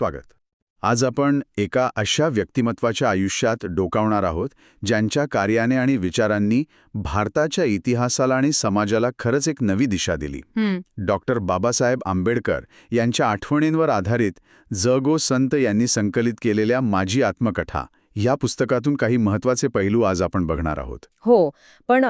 स्वागत. आज आपण एका अशा व्यक्तिमत्वाच्या आयुष्यात डोकावणार आहोत ज्यांच्या कार्याने आणि विचारांनी भारताच्या इतिहासाला आणि समाजाला खरंच एक नवी दिशा दिली. डॉक्टर बाबासाहेब आंबेडकर यांच्या आठवणींवर आधारित जगो संत यांनी संकलित केलेल्या माझी आत्मकथा या पुस्तकातून काही महत्त्वाचे पैलू आज आपण बघणार आहोत. हो पण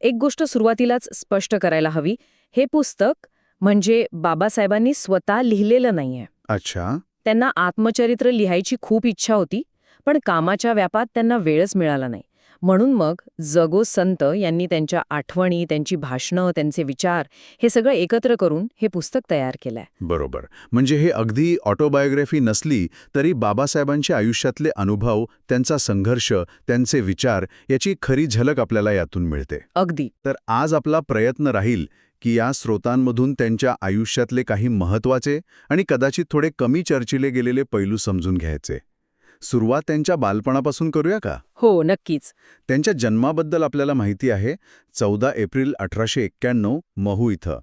एक गोष्ट सुरुवातीलाच स्पष्ट करायला हवी. हे पुस्तक म्हणजे बाबासाहेबांनी स्वतः लिहिलेलं नाहीये. अच्छा. त्यांना आत्मचरित्र लिहायची खूप इच्छा होती पण कामाच्या व्यापात त्यांना वेळच मिळाला नाही. म्हणून मग जगो संत यांनी त्यांच्या आठवणी त्यांची भाषणं त्यांचे विचार हे सगळं एकत्र करून हे पुस्तक तयार केलंय. बरोबर. म्हणजे हे अगदी ऑटोबायोग्राफी नसली तरी बाबासाहेबांच्या आयुष्यातले अनुभव त्यांचा संघर्ष त्यांचे विचार याची खरी झलक आपल्याला यातून मिळते. अगदी. तर आज आपला प्रयत्न राहील की या स्रोतांमधून त्यांच्या आयुष्यातले काही महत्त्वाचे आणि कदाचित थोडे कमी चर्चिले गेलेले पैलू समजून घ्यायचे. सुरुवात त्यांच्या बालपणापासून करूया का? हो नक्कीच. त्यांच्या जन्माबद्दल आपल्याला माहिती आहे चौदा एप्रिल अठराशे एक्क्याण्णव महू इथं.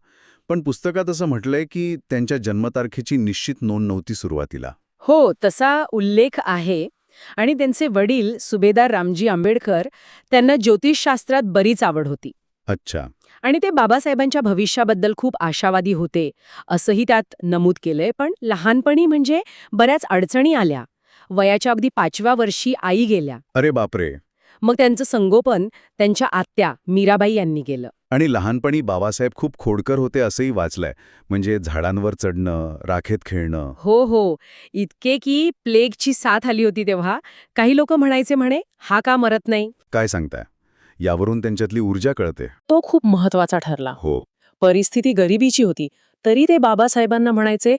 पण पुस्तकात असं म्हटलंय की त्यांच्या जन्मतारखेची निश्चित नोंद नव्हती सुरुवातीला. हो तसा उल्लेख आहे. आणि त्यांचे वडील सुभेदार रामजी आंबेडकर त्यांना ज्योतिषशास्त्रात बरीच आवड होती. अच्छा. आणि ते बाबासाहेबांच्या भविष्याबद्दल खूप आशावादी होते असंही त्यात नमूद केलंय. पण लहानपणी म्हणजे बऱ्याच अडचणी आल्या. वयाच्या अगदी पाचव्या वर्षी आई गेल्या. अरे बापरे. मग त्यांचं संगोपन त्यांच्या आत्या मीराबाई यांनी केलं. आणि लहानपणी बाबासाहेब खूप खोडकर होते असंही वाचलंय. म्हणजे झाडांवर चढणं राखेत खेळणं. हो हो. इतके की प्लेगची साथ आली होती तेव्हा. काही लोक म्हणायचे म्हणे हा का मरत नाही? काय सांगताय? यावरून त्यांच्यातली ऊर्जा कळते. तो खूप महत्त्वाचा ठरला. हो. परिस्थिती गरिबीची होती. तरी ते बाबासाहेबांना म्हणायचे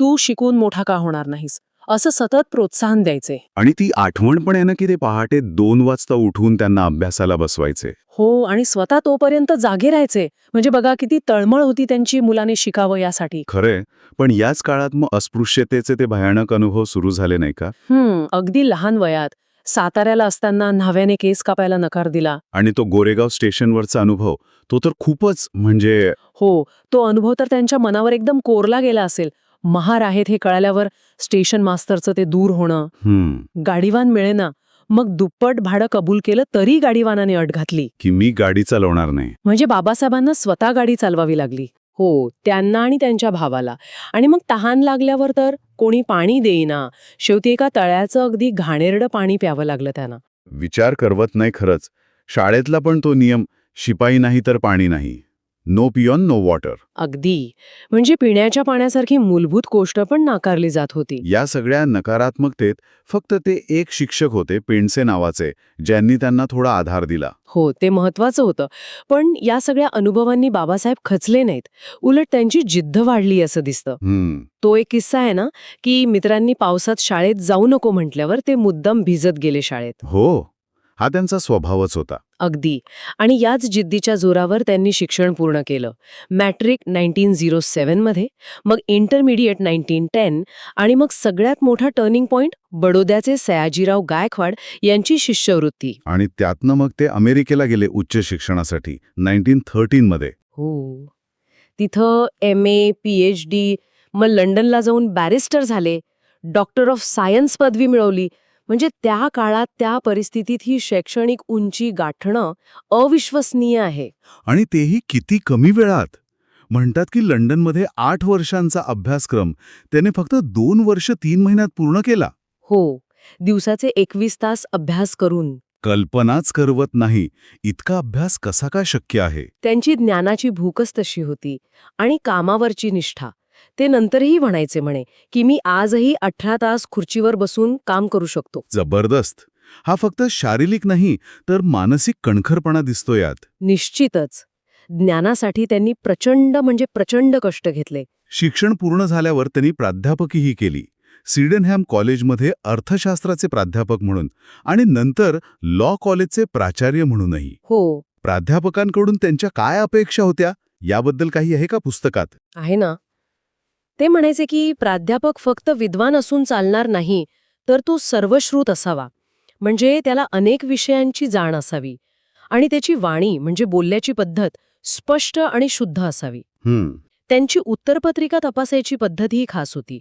तू शिकून मोठा का होणार नाहीस? असं सतत प्रोत्साहन द्यायचे. आणि ती आठवण पण आहे ना की ते पहाटे दोन वाजता उठवून त्यांना अभ्यासाला बसवायचे. हो आणि स्वतः तोपर्यंत जागे राहायचे. म्हणजे बघा किती तळमळ होती त्यांची मुलाने शिकावं यासाठी. खरंय. पण याच काळात मग अस्पृश्यतेचे ते भयानक अनुभव सुरू झाले नाही का? हम्म अगदी लहान वयात. साताऱ्याला असताना न्हाव्याने केस कापायला नकार दिला. आणि तो गोरेगाव स्टेशनवरचा अनुभव तो तर खूपच म्हणजे हो तो अनुभव तर त्यांच्या मनावर एकदम कोरला गेला असेल. महार आहेत हे कळाल्यावर स्टेशन मास्तरचं ते दूर होणं. हम्म. गाडीवान मिळेना. मग दुप्पट भाडं कबूल केलं तरी गाडीवानाने अट घातली. की मी गाडी चालवणार नाही. म्हणजे बाबासाहेबांना स्वतः गाडी चालवावी लागली. हो त्यांना आणि त्यांच्या भावाला. आणि मग तहान लागल्यावर तर कोणी पाणी देईना. शेवटी एका तळ्याचं अगदी घाणेरडं पाणी प्यावं लागलं त्यांना. विचार करवत नाही खरंच. शाळेतला पण तो नियम शिपाई नाही तर पाणी नाही. नो पियॉन नो वॉटर अगदी. म्हणजे पिण्याच्या पाण्यासारखी मूलभूत गोष्ट पण नाकारली जात होती. या सगळ्या नकारात्मकतेत फक्त ते एक शिक्षक होते पेंडसे नावाचे ज्यांनी त्यांना थोडा आधार दिला. हो ते महत्वाचं होतं. पण या सगळ्या अनुभवांनी बाबासाहेब खचले नाहीत. उलट त्यांची जिद्द वाढली असं दिसतं. तो एक किस्सा आहे ना की मित्रांनी पावसात शाळेत जाऊ नको म्हटल्यावर ते मुद्दाम भिजत गेले शाळेत. हो. हा त्यांचा स्वभावच होता. अगदी. आणि याच जिद्दीच्या जोरावर त्यांनी शिक्षण पूर्ण केलं. मॅट्रिक नाईन्टीन झिरो सेव्हनमध्ये मग इंटरमिडिएट नाईन्टीन टेन आणि मग सगळ्यात मोठा टर्निंग पॉइंट बडोद्याचे सयाजीराव गायकवाड यांची शिष्यवृत्ती. आणि त्यातनं मग ते अमेरिकेला गेले उच्च शिक्षणासाठी नाईन्टीन थर्टीनमध्ये हो. तिथं M A P H D मग लंडनला जाऊन बॅरिस्टर झाले. डॉक्टर ऑफ सायन्स पदवी मिळवली. म्हणजे त्या काळात त्या परिस्थितीत ही शैक्षणिक उंची गाठणं अविश्वसनीय आहे. आणि तेही किती कमी वेळात? म्हणतात की लंडनमध्ये आठ वर्षांचा अभ्यासक्रम त्याने फक्त दोन वर्ष तीन महिन्यात पूर्ण केला. हो दिवसाचे एकवीस तास अभ्यास करून. कल्पनाच करवत नाही. इतका अभ्यास कसा काय शक्य आहे? त्यांची ज्ञानाची भूकच तशी होती आणि कामावरची निष्ठा. ते नंतरही म्हणायचे म्हणे की मी आजही अठरा तास खुर्चीवर बसून काम करू शकतो. जबरदस्त. हा फक्त शारीरिक नाही तर मानसिक कणखरपणा दिसतो यात. निश्चितच. ज्ञानासाठी त्यांनी प्रचंड म्हणजे प्रचंड कष्ट घेतले. शिक्षण पूर्ण झाल्यावर त्यांनी प्राध्यापकीही केली. सिडनहॅम कॉलेजमध्ये अर्थशास्त्राचे प्राध्यापक म्हणून आणि नंतर लॉ कॉलेजचे प्राचार्य म्हणूनही. हो. प्राध्यापकांकडून त्यांच्या काय अपेक्षा होत्या याबद्दल काही आहे का पुस्तकात? आहे ना. ते म्हणायचे की प्राध्यापक फक्त विद्वान असून चालणार नाही तर तो सर्वश्रुत असावा. म्हणजे त्याला अनेक विषयांची जाण असावी. आणि त्याची वाणी म्हणजे बोलल्याची पद्धत स्पष्ट आणि शुद्ध असावी. त्यांची उत्तरपत्रिका तपासायची पद्धतही खास होती.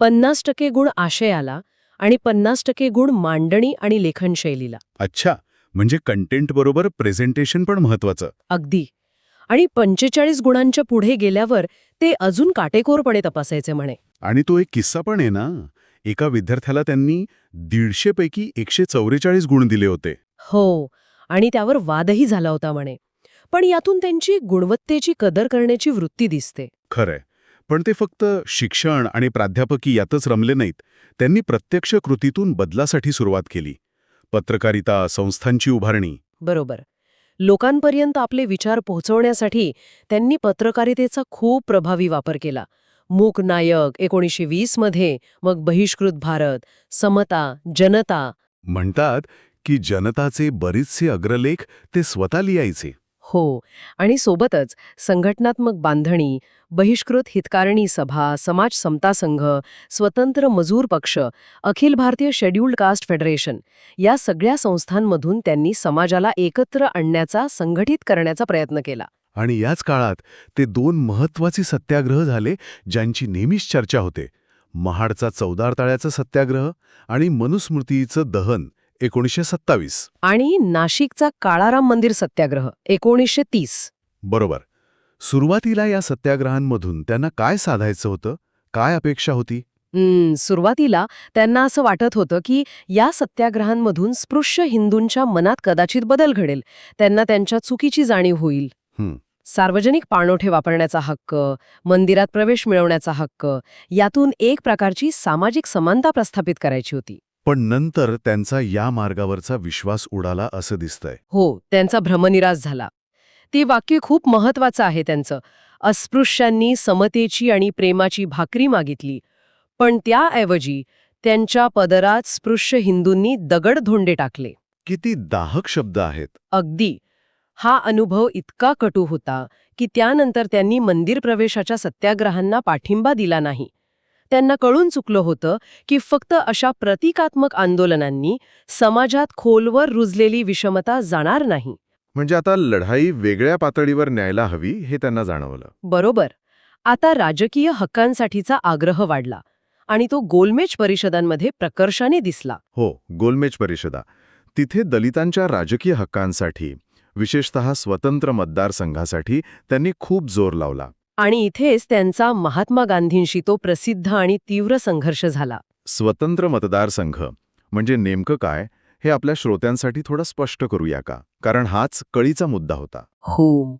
पन्नास टक्के गुण आशयाला आणि पन्नास टक्के गुण मांडणी आणि लेखनशैलीला. अच्छा. म्हणजे कंटेंट बरोबर प्रेझेंटेशन पण महत्वाचं. अगदी. आणि पंचेचाळीस गुणांच्या पुढे गेल्यावर ते अजून काटेकोरपणे तपासायचे म्हणे. आणि तो एक किस्सा पण आहे ना? एका विद्यार्थ्याला त्यांनी दीडशे पैकी एकशे चौवेचाळीस गुण दिले होते. हो आणि त्यावर वादही झाला होता म्हणे. पण यातून त्यांची गुणवत्तेची कदर करण्याची वृत्ती दिसते. खरंय. पण ते फक्त शिक्षण आणि प्राध्यापकी यातच रमले नाहीत. त्यांनी प्रत्यक्ष कृतीतून बदलासाठी सुरुवात केली. पत्रकारिता संस्थांची उभारणी. बरोबर. लोकांपर्यंत आपले विचार पोहोचवण्यासाठी त्यांनी पत्रकारितेचा खूप प्रभावी वापर केला. मूक नायक एकोणीसशे वीसमध्ये मग बहिष्कृत भारत समता जनता. म्हणतात की जनताचे बरीचसे अग्रलेख ते स्वतः लिहायचे. हो. आणि सोबतच संघटनात्मक बांधणी बहिष्कृत हितकारणी सभा समाज समता संघ स्वतंत्र मजूर पक्ष Akhil Bharatiya scheduled caste federation या सगळ्या संस्थांमधून त्यांनी समाजाला एकत्र आणण्याचा संघटित करण्याचा प्रयत्न केला. आणि याच काळात ते दोन महत्त्वाचे सत्याग्रह झाले ज्यांची नेहमीच चर्चा होते. महाडचा चौदार ताळ्याचा सत्याग्रह आणि मनुस्मृतीचं दहन. एकोणीसशे सत्तावीस. आणि नाशिकचा काळाराम मंदिर सत्याग्रह एकोणीसशे तीस. बरोबर. सुरुवातीला या सत्याग्रहांमधून त्यांना काय साधायचं होतं? काय अपेक्षा होती? सुरुवातीला त्यांना असं वाटत होतं की या सत्याग्रहांमधून स्पृश्य हिंदूंच्या मनात कदाचित बदल घडेल. त्यांना त्यांच्या चुकीची जाणीव होईल. सार्वजनिक पाणोठे वापरण्याचा हक्क मंदिरात प्रवेश मिळवण्याचा हक्क यातून एक प्रकारची सामाजिक समानता प्रस्थापित करायची होती. पण नंतर त्यांचा या मार्गावरचा विश्वास उडाला असं दिसतंय. हो त्यांचा भ्रमनिराश झाला. ते वाक्य खूप महत्वाचं आहे त्यांचं. अस्पृश्यांनी समतेची आणि प्रेमाची भाकरी मागितली. पण त्याऐवजी त्यांच्या पदरात स्पृश्य हिंदूंनी दगडधोंडे टाकले. किती दाहक शब्द आहेत. अगदी. हा अनुभव इतका कटू होता की त्यानंतर त्यांनी मंदिर प्रवेशाच्या सत्याग्रहांना पाठिंबा दिला नाही. त्यांना कळून चुकलं होतं की फक्त अशा प्रतिकात्मक आंदोलनांनी समाजात खोलवर रुजलेली विषमता जाणार नाही. म्हणजे आता लढाई वेगळ्या पातळीवर न्यायला हवी हे त्यांना जाणवलं. बरोबर. आता राजकीय हक्कांसाठीचा आग्रह वाढला आणि तो गोलमेज परिषदांमध्ये प्रकर्षाने दिसला. हो गोलमेज परिषदा. तिथे दलितांच्या राजकीय हक्कांसाठी विशेषतः स्वतंत्र मतदारसंघासाठी त्यांनी खूप जोर लावला. आणि इथेच त्यांचा महात्मा गांधींशी तो प्रसिद्ध आणि तीव्र संघर्ष झाला. स्वतंत्र मतदारसंघ म्हणजे नेमकं काय हे आपल्या श्रोत्यांसाठी थोडं स्पष्ट करूया का? कारण हाच कळीचा मुद्दा होता. हो.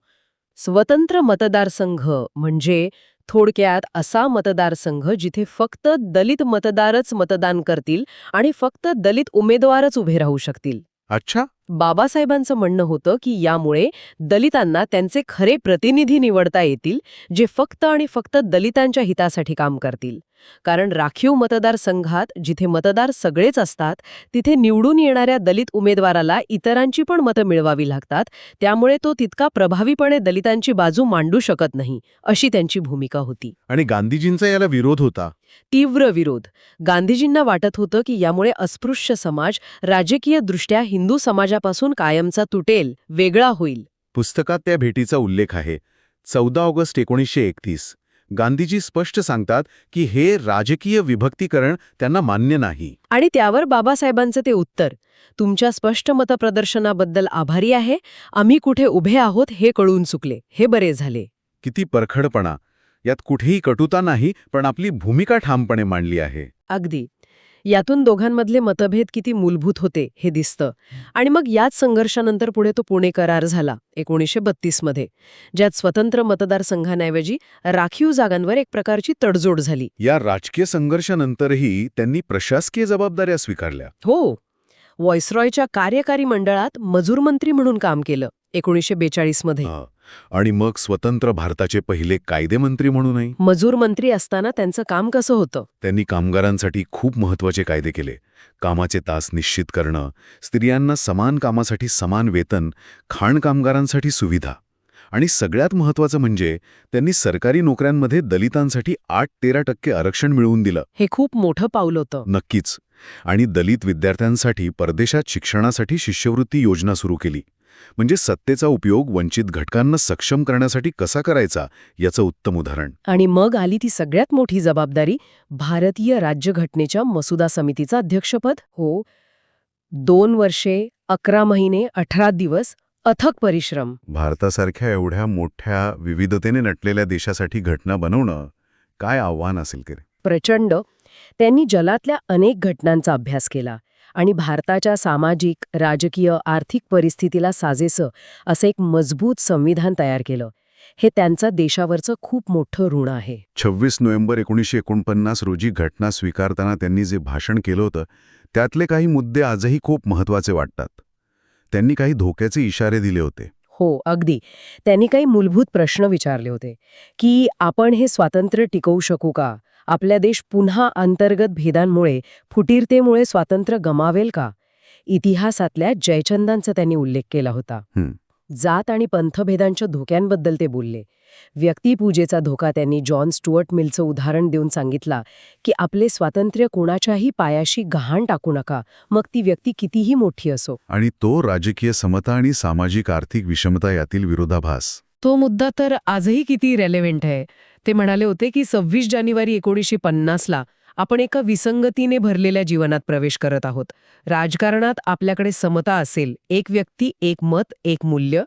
स्वतंत्र मतदारसंघ म्हणजे थोडक्यात असा मतदारसंघ जिथे फक्त दलित मतदारच मतदान करतील आणि फक्त दलित उमेदवारच उभे राहू शकतील. अच्छा. बाबासाहेबांचं म्हणणं होतं की यामुळे दलितांना त्यांचे खरे प्रतिनिधी निवडता येतील जे फक्त आणि फक्त दलितांच्या हितासाठी काम करतील. कारण राखीव मतदारसंघात जिथे मतदार सगळेच असतात तिथे निवडून येणाऱ्या दलित उमेदवाराला इतरांची पण मतं मिळवावी लागतात त्यामुळे तो तितका प्रभावीपणे दलितांची बाजू मांडू शकत नाही अशी त्यांची भूमिका होती. आणि गांधीजींचा याला विरोध होता? तीव्र विरोध. गांधीजींना वाटत होतं की यामुळे अस्पृश्य समाज राजकीयदृष्ट्या हिंदू समाजापासून कायमचा तुटेल वेगळा होईल. पुस्तकात त्या भेटीचा उल्लेख आहे. चौदा ऑगस्ट एकोणीसशे एकतीस. गांधीजी स्पष्ट सांगतात की हे राजकीय विभक्तीकरण त्यांना मान्य नाही. आणि त्यावर बाबासाहेबांचं ते उत्तर. तुमच्या स्पष्ट मतप्रदर्शनाबद्दल आभारी आहे. आम्ही कुठे उभे आहोत हे कळून चुकले. हे बरे झाले. किती परखडपणा. यात कुठेही कटुता नाही पण आपली भूमिका ठामपणे मांडली आहे. अगदी. यातून दोघांमधले मतभेद किती मूलभूत होते हे दिसतं. आणि मग याच संघर्षानंतर पुढे तो पुणे करार झाला एकोणीसशे बत्तीसमध्ये ज्यात स्वतंत्र मतदारसंघांऐवजी राखीव जागांवर एक प्रकारची तडजोड झाली. या राजकीय संघर्षानंतरही त्यांनी प्रशासकीय जबाबदाऱ्या स्वीकारल्या. हो. व्हॉइसरॉयच्या कार्यकारी मंडळात मजूर मंत्री म्हणून काम केलं एकोणीसशे बेचाळीसमध्ये. आणि मग स्वतंत्र भारताचे पहिले कायदेमंत्री म्हणूनही. मजूर मंत्री असताना त्यांचं काम कसं होतं? त्यांनी कामगारांसाठी खूप महत्त्वाचे कायदे केले. कामाचे तास निश्चित करणं स्त्रियांना समान कामासाठी समान वेतन खाण कामगारांसाठी सुविधा. आणि सगळ्यात महत्वाचं म्हणजे त्यांनी सरकारी नोकऱ्यांमध्ये दलितांसाठी आठ तेरा टक्के आरक्षण मिळवून दिलं. हे खूप मोठं पाऊल होतं. नक्कीच. आणि दलित विद्यार्थ्यांसाठी परदेशात शिक्षणासाठी शिष्यवृत्ती योजना सुरू केली. म्हणजे सत्तेचा उपयोग वंचित घटकांना सक्षम करण्यासाठी कसा करायचा याचं उत्तम उदाहरण. आणि मग आली ती सगळ्यात मोठी जबाबदारी भारतीय राज्यघटनेच्या मसुदा समितीचं अध्यक्षपद. हो. दोन वर्षे अकरा महिने अठरा दिवस अथक परिश्रम. भारतासारख्या एवढ्या मोठ्या विविधतेने नटलेल्या देशासाठी घटना बनवणं काय आव्हान असेल? प्रचंड. त्यांनी जलातल्या अनेक घटनांचा अभ्यास केला. आणि भारताच्या सामाजिक राजकीय आर्थिक परिस्थितीला साजेसं असं एक मजबूत संविधान तयार केलं. हे त्यांचं देशावरचं खूप मोठं ऋण आहे. छव्वीस नोव्हेंबर एकोणीसशे एकोणपन्नास रोजी घटना स्वीकारताना त्यांनी जे भाषण केलं होतं त्यातले काही मुद्दे आजही खूप महत्त्वाचे वाटतात. त्यांनी काही धोक्याचे इशारे दिले होते. हो अगदी. त्यांनी काही मूलभूत प्रश्न विचारले होते की आपण हे स्वातंत्र्य टिकवू शकू का? आपल्या देश पुन्हा अंतर्गत भेदांमुळे फुटीरतेमुळे स्वातंत्र्य गमावेल का? इतिहासातल्या जयचंदांचा त्यांनी उल्लेख केला होता. जात आणि पंथभेदांच्या धोक्यांबद्दल ते बोलले. व्यक्तिपूजेचा धोका त्यांनी जॉन स्टुअर्ट मिलचं उदाहरण देऊन सांगितला की आपले स्वातंत्र्य कोणाच्याही पायाशी गहाण टाकू नका मग ती व्यक्ती कितीही मोठी असो. आणि तो राजकीय समता आणि सामाजिक आर्थिक विषमता यातील विरोधाभास. तो मुद्दा तर आजही किती रेलेव्हेंट आहे. ते म्हणाले होते की सव्वीस जानेवारी एकोणीसशे पन्नासला आपण एका विसंगतीने भरलेल्या जीवनात प्रवेश करत आहोत. राजकारणात आपल्याकडे समता असेल एक व्यक्ती एक मत एक मूल्य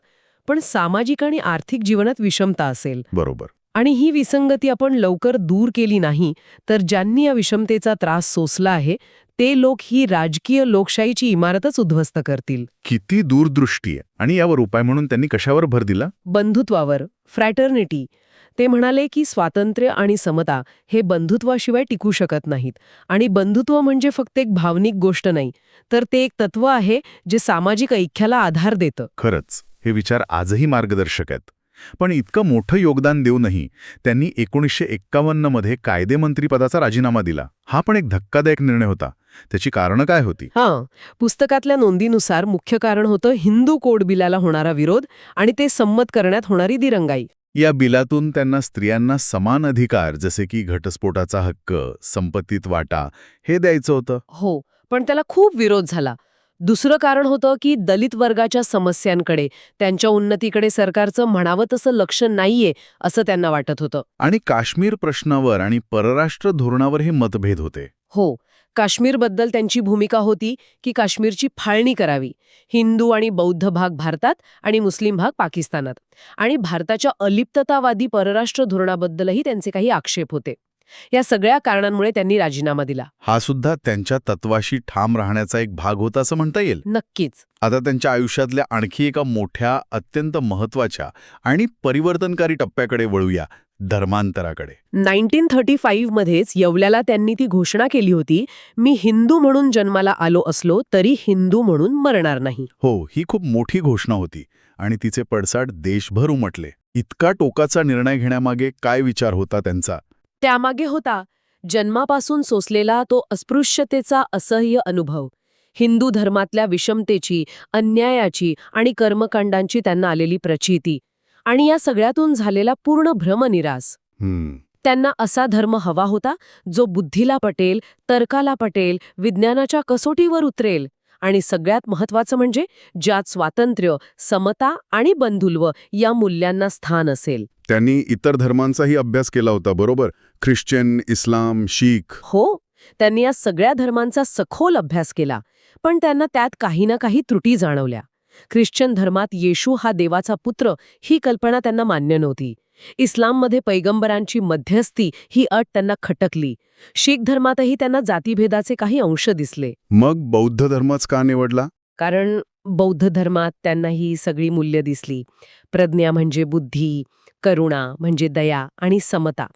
पण सामाजिक आणि आर्थिक जीवनात विषमता असेल. बरोबर. आणि ही विसंगती आपण लवकर दूर केली नाही तर ज्यांनी या विषमतेचा त्रास सोसला आहे ते लोक ही राजकीय लोकशाहीची इमारतच उद्ध्वस्त करतील. किती दूरदृष्टी आणि यावर उपाय म्हणून त्यांनी कशावर भर दिला? बंधुत्वावर फ्रॅटर्निटी. ते म्हणाले की स्वातंत्र्य आणि समता हे बंधुत्वाशिवाय टिकू शकत नाहीत. आणि बंधुत्व म्हणजे फक्त एक भावनिक गोष्ट नाही तर ते एक तत्व आहे जे सामाजिक ऐक्याला आधार देतं. खरंच हे विचार आजही मार्गदर्शक आहेत. पण इतकं मोठं योगदान देऊनही त्यांनी एकोणीसशे एक्कावन्नमध्ये कायदेमंत्रीपदाचा राजीनामा दिला. हा पण एक धक्कादायक निर्णय होता. त्याची कारणं काय होती? हां पुस्तकातल्या नोंदीनुसार मुख्य कारण होतं हिंदू कोड बिलाला होणारा विरोध आणि ते संमत करण्यात होणारी दिरंगाई. या बिलातून त्यांना स्त्रियांना समान अधिकार जसे की घटस्फोटाचा हक्क संपत्तीत वाटा हे द्यायचं होतं. हो पण त्याला खूप विरोध झाला. दुसरं कारण होतं की दलित वर्गाच्या समस्यांकडे त्यांच्या उन्नतीकडे सरकारचं म्हणावं तसं लक्ष नाहीये असं त्यांना वाटत होतं. आणि काश्मीर प्रश्नावर आणि परराष्ट्र धोरणावर हे मतभेद होते. हो काश्मीरबद्दल त्यांची भूमिका होती की काश्मीरची फाळणी करावी. हिंदू आणि बौद्ध भाग भारतात आणि मुस्लिम भाग पाकिस्तानात. आणि भारताच्या अलिप्ततावादी परराष्ट्र धोरणाबद्दलही त्यांचे काही आक्षेप होते. या सगळ्या कारणांमुळे त्यांनी राजीनामा दिला. हा सुद्धा त्यांच्या तत्वाशी ठाम राहण्याचा एक भाग होता असं म्हणता येईल. नक्कीच. आता त्यांच्या आयुष्यातल्या आणखी एका मोठ्या अत्यंत महत्त्वाच्या आणि परिवर्तनकारी टप्प्याकडे वळूया धर्मांतराकडे. नाईन्टीन थर्टी फाईव्ह मध्येच येवल्याला त्यांनी ती घोषणा केली होती मी हिंदू म्हणून जन्माला आलो असलो तरी हिंदू म्हणून मरणार नाही. हो ही खूप मोठी घोषणा होती आणि तिचे पडसाद देशभर उमटले. इतका टोकाचा निर्णय घेण्यामागे काय विचार होता त्यांचा? त्यामागे होता. जन्मापासून सोसलेला तो अस्पृश्यतेचा असह्य अनुभव. हिंदू धर्मातल्या विषमतेची अन्यायाची आणि कर्मकांडांची त्यांना आलेली प्रचिती आणि या सगळ्यातून झालेला पूर्ण भ्रमनिरास. त्यांना असा धर्म हवा होता जो बुद्धीला पटेल तर्काला पटेल विज्ञानाच्या कसोटीवर उतरेल. आणि सगळ्यात महत्वाचं म्हणजे ज्यात स्वातंत्र्य समता आणि बंधुत्व या मूल्यांना स्थान असेल. त्यांनी इतर धर्मांचाही अभ्यास केला होता बरोबर? ख्रिश्चन इस्लाम शीख. हो त्यांनी या सगळ्या धर्मांचा सखोल अभ्यास केला पण त्यांना त्यात काही ना काही त्रुटी जाणवल्या. ख्रिश्चन धर्मात येशू हा देवाचा पुत्र ही कल्पना त्यांना मान्य नव्हती. इस्लाममध्ये पैगंबरांची मध्यस्थी ही अट त्यांना खटकली. शीख धर्मातही त्यांना जातीभेदाचे काही अंश दिसले. मग बौद्ध धर्मच का निवडला? कारण बौद्ध धर्मात त्यांना ही सगळी मूल्य दिसली. प्रज्ञा म्हणजे बुद्धी करुणा म्हणजे दया आणि समता.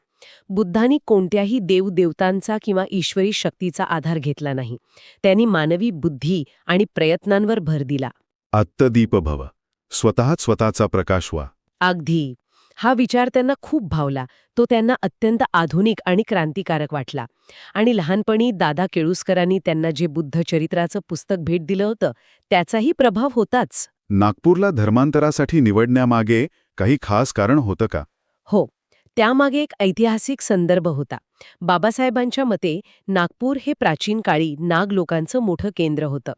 बुद्धांनी कोणत्याही देवदेवतांचा किंवा ईश्वरी शक्तीचा आधार घेतला नाही. त्यांनी मानवी बुद्धी आणि प्रयत्नांवर भर दिला. आत्तदीप भव स्वतःच स्वतःचा प्रकाश व्हा. अगदी. हा विचार त्यांना खूप भावला. तो त्यांना अत्यंत आधुनिक आणि क्रांतिकारक वाटला. आणि लहानपणी दादा केळुसकरांनी त्यांना जे बुद्ध चरित्राचं पुस्तक भेट दिलं होतं त्याचाही प्रभाव होताच. नागपूरला धर्मांतरासाठी निवडण्यामागे काही खास कारण होतं का? हो. त्यामागे एक ऐतिहासिक संदर्भ होता. बाबासाहेबांच्या मते नागपूर हे प्राचीन काळी नाग लोकांचं मोठं केंद्र होतं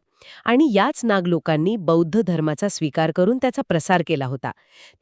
आणि याच नाग लोकांनी बौद्ध धर्माचा स्वीकार करून त्याचा प्रसार केला होता.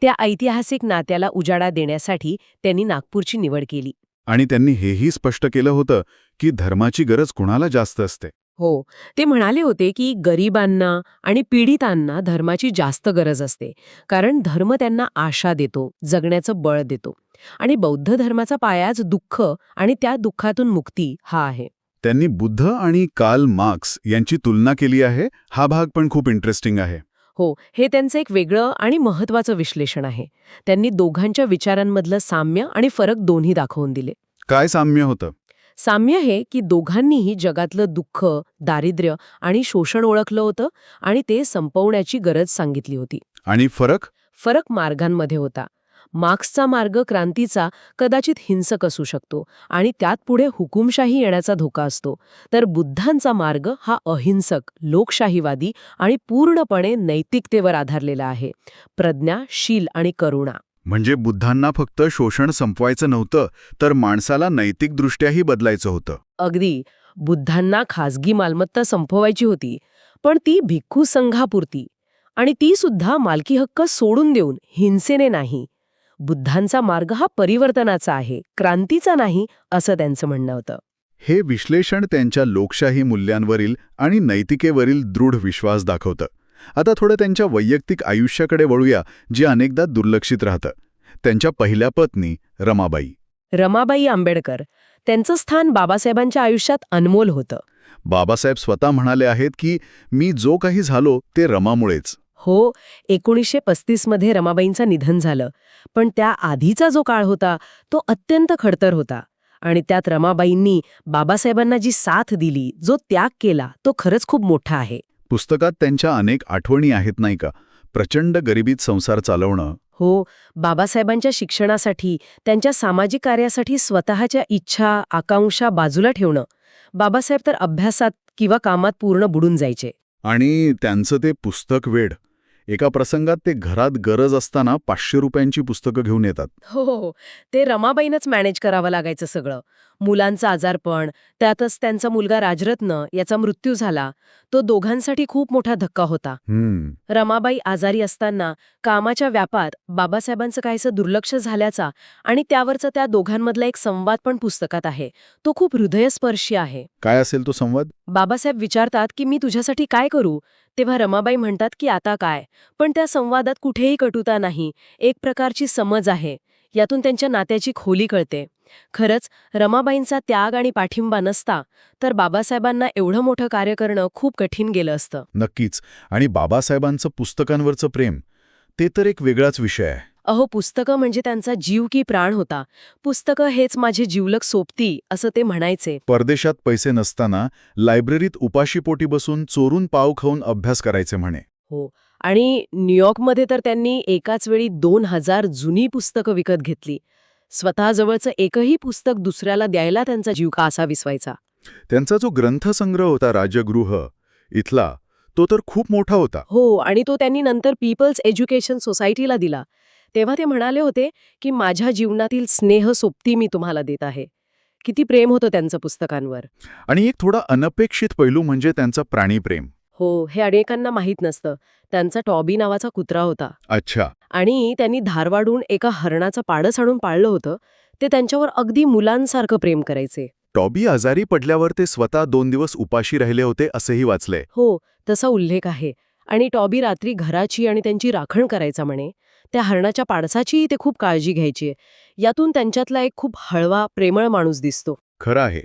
त्या ऐतिहासिक नात्याला उजाडा देण्यासाठी त्यांनी नागपूरची निवड केली. आणि त्यांनी हेही स्पष्ट केलं होतं की धर्माची गरज कुणाला जास्त असते? हो ते म्हणाले होते की गरिबांना आणि पीडितांना धर्माची जास्त गरज असते कारण धर्म त्यांना आशा देतो जगण्याचं बळ देतो. आणि बौद्ध धर्माचा पायाच दुःख आणि त्या दुःखातून मुक्ती हा आहे. त्यांनी बुद्ध आणि कार्ल मार्क्स यांची तुलना केली आहे. हा भाग पण खूप इंटरेस्टिंग आहे. हो हे त्यांचं एक वेगळं आणि महत्वाचं विश्लेषण आहे. त्यांनी दोघांच्या विचारांमधलं साम्य आणि फरक दोन्ही दाखवून दिले. काय साम्य होतं? साम्य हे की दोघांनीही जगातलं दुःख दारिद्र्य आणि शोषण ओळखलं होतं आणि ते संपवण्याची गरज सांगितली होती. आणि फरक? फरक मार्गांमध्ये होता. मार्क्सचा मार्ग क्रांतीचा कदाचित हिंसक असू शकतो आणि त्यात पुढे हुकुमशाही येण्याचा धोका असतो. तर बुद्धांचा मार्ग हा अहिंसक लोकशाहीवादी आणि पूर्णपणे नैतिकतेवर आधारलेला आहे. प्रज्ञा शील आणि करुणा. म्हणजे बुद्धांना फक्त शोषण संपवायचं नव्हतं तर माणसाला नैतिकदृष्ट्याही बदलायचं होतं. अगदी. बुद्धांना खाजगी मालमत्ता संपवायची होती पण ती भिक्खू संघापुरती आणि ती सुद्धा मालकी हक्क सोडून देऊन हिंसेने नाही. बुद्धांचा मार्ग हा परिवर्तनाचा आहे क्रांतीचा नाही असं त्यांचं म्हणणं होतं. हे विश्लेषण त्यांच्या लोकशाही मूल्यांवरील आणि नैतिकेवरील दृढ विश्वास दाखवतं. आता थोडं त्यांच्या वैयक्तिक आयुष्याकडे वळूया जे अनेकदा दुर्लक्षित राहतं. त्यांच्या पहिल्या पत्नी रमाबाई. रमाबाई आंबेडकर. त्यांचं स्थान बाबासाहेबांच्या आयुष्यात अनमोल होतं. बाबासाहेब स्वतः म्हणाले आहेत की मी जो काही झालो ते रमामुळेच. हो एकोणीसशे पस्तीसमध्ये रमाबाईंचं निधन झालं. पण त्या आधीचा जो काळ होता तो अत्यंत खडतर होता. आणि त्यात रमाबाईंनी बाबासाहेबांना जी साथ दिली जो त्याग केला तो खरंच खूप मोठा आहे. पुस्तकात त्यांच्या अनेक आठवणी आहेत नाही का? प्रचंड गरिबीत संसार चालवणं. हो बाबासाहेबांच्या शिक्षणासाठी त्यांच्या सामाजिक कार्यासाठी स्वतःच्या इच्छा आकांक्षा बाजूला ठेवणं. बाबासाहेब तर अभ्यासात किंवा कामात पूर्ण बुडून जायचे. आणि त्यांचं ते पुस्तक वेड एका प्रसंगात ते घरात गरज असताना पाचशे रुपयांची पुस्तकं घेऊन येतात. हो हो, हो. ते रमाबाईनंच मॅनेज करावं लागायचं सगळं. मुलांचं आजारपण त्यातच त्यांचा मुलगा राजरत्न याचा मृत्यू झाला. तो दोघांसाठी खूप मोठा धक्का होता. रमाबाई आजारी असताना कामाच्या व्यापात बाबासाहेबांचं काहीसं दुर्लक्ष झाल्याचा आणि त्यावरचा त्या दोघांमधला एक संवाद पण पुस्तकात आहे. तो खूप हृदयस्पर्शी आहे. काय असेल तो संवाद? बाबासाहेब विचारतात की मी तुझ्यासाठी काय करू? तेव्हा रमाबाई म्हणतात की आता काय? पण त्या संवादात कुठेही कटुता नाही. एक प्रकारची समज आहे. यातून त्यांच्या नात्याची खोली कळते. खरंच रमाबाईंचा त्याग आणि पाठिंबा नसता तर बाबासाहेबांना एवढं मोठं कार्य करणं खूप कठीण गेलं असतं. नक्कीच. आणि बाबासाहेबांचं पुस्तकांवरचं प्रेम ते तर एक वेगळाच विषय आहे. अहो पुस्तकं म्हणजे त्यांचा जीव की प्राण होता. पुस्तकं हेच माझे जीवलक सोबती असं ते म्हणायचे. परदेशात पैसे नसताना लायब्ररीत उपाशीपोटी बसून चोरून पाव खाऊन अभ्यास करायचे म्हणे. हो. आणि न्यूयॉर्कमध्ये तर त्यांनी एकाच वेळी दोन हजार जुनी पुस्तकं विकत घेतली. स्वतःजवळचं एकही पुस्तक दुसऱ्याला द्यायला त्यांचा जीव का असा विसवायचा? त्यांचा जो ग्रंथसंग्रह होता राजगृह इथला तो तर खूप मोठा होता. हो आणि तो त्यांनी नंतर पीपल्स एज्युकेशन सोसायटीला दिला. तेव्हा ते म्हणाले होते की माझ्या जीवनातील स्नेह सोबती मी तुम्हाला देत आहे. किती प्रेम होतं त्यांचं पुस्तकांवर. आणि एक थोडा अनपेक्षित पैलू म्हणजे त्यांचा प्राणीप्रेम. हो हे अनेकांना माहीत नसतं. त्यांचा टॉबी नावाचा कुत्रा होता. अच्छा. आणि त्यांनी धारवाडून एका हरणाचं पाडस आणून पाळलं होतं. ते त्यांच्यावर अगदी मुलांसारखं प्रेम करायचे. टॉबी आजारी पडल्यावर ते स्वतः दोन दिवस उपाशी राहिले होते असेही वाचले हो तसा उल्लेख आहे. आणि टॉबी रात्री घराची आणि त्यांची राखण करायचा म्हणे. त्या हरणाच्या पाडसाचीही ते खूप काळजी घ्यायची. यातून त्यांच्यातला एक खूप हळवा प्रेमळ माणूस दिसतो. खरं आहे.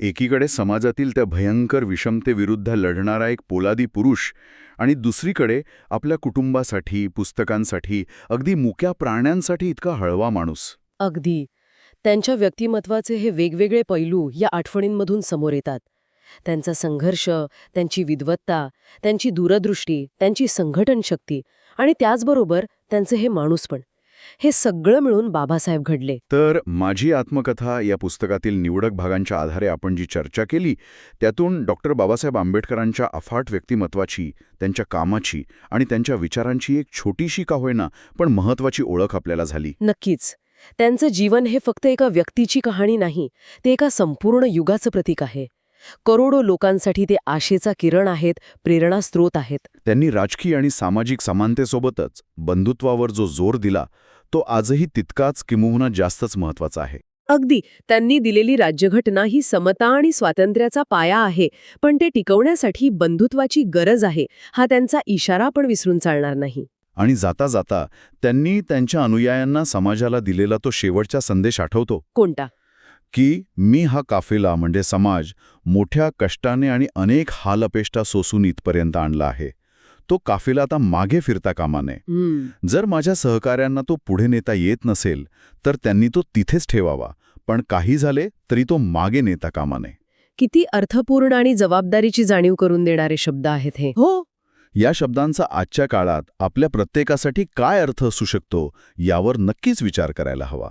एकीकडे समाजातील त्या भयंकर विषमतेविरुद्ध लढणारा एक पोलादी पुरुष आणि दुसरीकडे आपल्या कुटुंबासाठी पुस्तकांसाठी अगदी मुक्या प्राण्यांसाठी इतका हळवा माणूस. अगदी. त्यांच्या व्यक्तिमत्वाचे हे वेगवेगळे पैलू या आठवणींमधून समोर येतात. त्यांचा संघर्ष त्यांची विद्वत्ता त्यांची दूरदृष्टी त्यांची संघटन शक्ती आणि त्याचबरोबर त्यांचे हे माणूसपण हे सगळं मिळून बाबासाहेब घडले. तर माझी आत्मकथा या पुस्तकातील निवडक भागांच्या आधारे आपण जी चर्चा केली त्यातून डॉक्टर बाबासाहेब आंबेडकरांच्या अफाट व्यक्तिमत्वाची त्यांच्या कामाची आणि त्यांच्या विचारांची एक छोटीशी का होईना पण महत्वाची ओळख आपल्याला झाली. नक्कीच. त्यांचं जीवन हे फक्त एका व्यक्तीची कहाणी नाही ते एका संपूर्ण युगाचं प्रतीक आहे. करोडो लोकांसाठी ते आशेचा किरण आहेत प्रेरणा स्रोत आहेत. त्यांनी राजकीय आणि सामाजिक समानतेसोबतच बंधुत्वावर जो जोर दिला तो आजही तितकाच किंबहुना जास्तच महत्त्वाचा आहे. अगदी त्यांनी दिलेली राज्यघटना ही समता आणि स्वातंत्र्याचा पाया आहे पण ते टिकवण्यासाठी बंधुत्वाची गरज आहे हा त्यांचा इशारा आपण विसरून चालणार नाही. आणि जाता जाता त्यांनी त्यांच्या अनुयायांना समाजाला दिलेला तो शेवटचा संदेश आठवतो. कोणता? की मी हा काफिला म्हणजे समाज मोठ्या कष्टाने आणि अनेक हालअपेष्टा सोसून इथपर्यंत आणला आहे. तो काफिला आता मागे फिरता कामा नये जर माझ्या सहकाऱ्यांना तो पुढे नेता येत नसेल तर त्यांनी तो तिथेच ठेवावा पण काही झाले तरी तो मागे नेता कामा नये किती अर्थपूर्ण आणि जबाबदारीची जाणीव करून देणारे शब्द आहेत हे. हो. या शब्दांचा आजच्या काळात आपल्या प्रत्येकासाठी काय अर्थ असू शकतो यावर नक्कीच विचार करायला हवा.